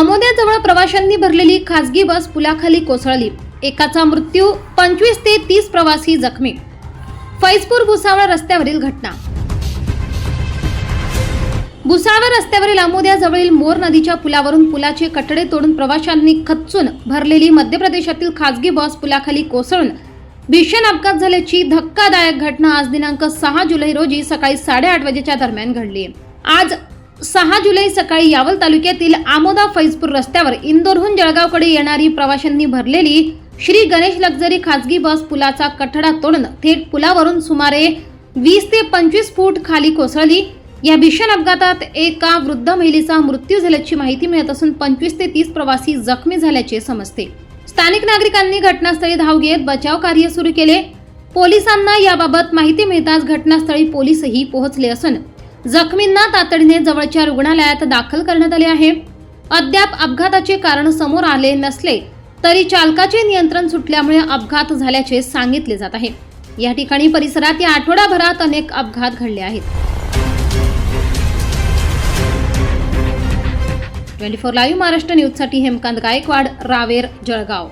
आमोद्याजवळ प्रवाशांनी भरलेली खासगी बस पुलाखाली कोसळली. एकाचा मृत्यू पंचवीस ते तीस प्रवासी जखमी. फैजपूर भुसावळ रस्त्यावरील घटना. भुसावळ रस्त्यावरील आमोद्याजवळील मोर नदीच्या पुलावरून पुलाचे कठडे तोडून प्रवाशांनी खच्चून भरलेली मध्य प्रदेशातील खासगी बस पुलाखाली कोसळून भीषण अपघात झाल्याची धक्कादायक घटना आज दिनांक सहा जुलै रोजी सकाळी साडेआठ वाजेच्या दरम्यान घडली. आज सहा जुलै सकाळी यावल तालुक्यातील आमोदा फैजपूर रस्त्यावर इंदोरहून जळगावकडे येणारी प्रवाशांनी भरलेली श्री गणेश लक्झरी खासगी बस पुलाचा कठडा तोडून थेट पुलावरून सुमारे वीस ते पंचवीस फूट खाली कोसळली. या भीषण अपघातात एका वृद्ध महिलेचा मृत्यू झाल्याची माहिती मिळत असून पंचवीस ते तीस प्रवासी जखमी झाल्याचे समजते. स्थानिक नागरिकांनी घटनास्थळी धाव घेत बचाव कार्य सुरू केले. पोलिसांना याबाबत माहिती मिळताच घटनास्थळी पोलीसही पोहोचले असून जखमींना तातडीने जवळच्या रुग्णालयात दाखल करण्यात आले आहे. अद्याप अपघाताचे कारण समोर आले नसले तरी चालकाचे नियंत्रण सुटल्यामुळे अपघात झाल्याचे सांगितले जात आहे. या ठिकाणी परिसरात या आठवडाभरात अनेक अपघात घडले आहेत. ट्वेंटी फोर लाईव्ह महाराष्ट्र न्यूजसाठी हेमकांत गायकवाड रावेर जळगाव.